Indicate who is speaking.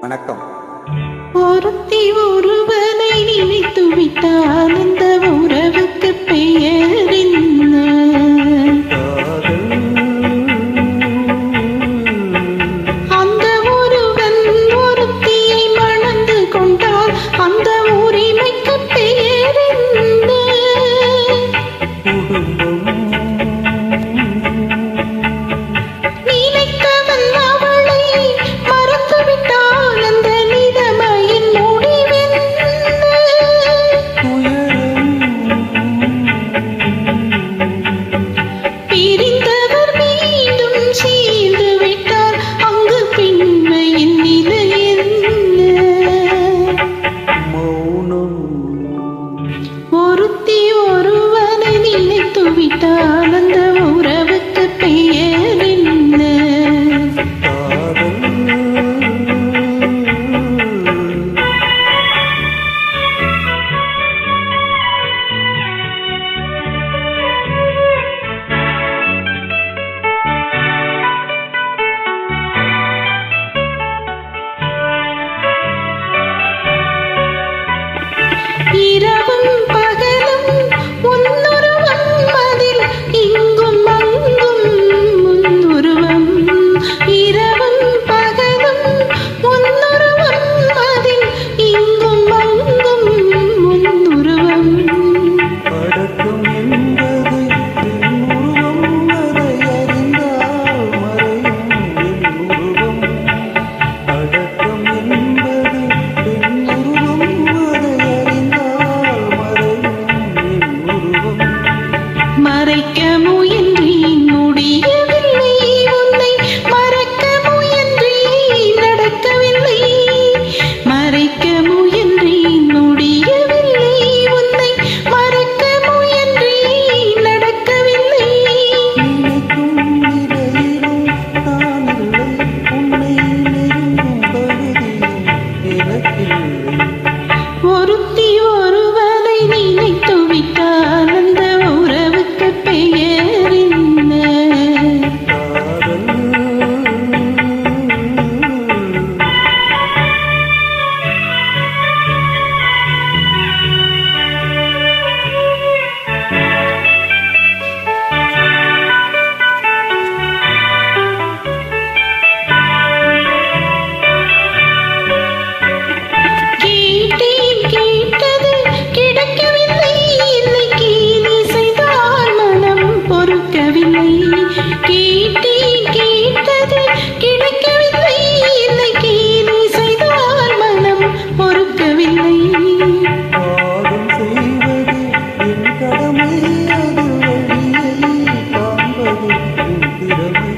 Speaker 1: வணக்கம்.
Speaker 2: ஒருத்தி ஒருவனை நினைத்து விட்டால் அந்த
Speaker 1: திறமை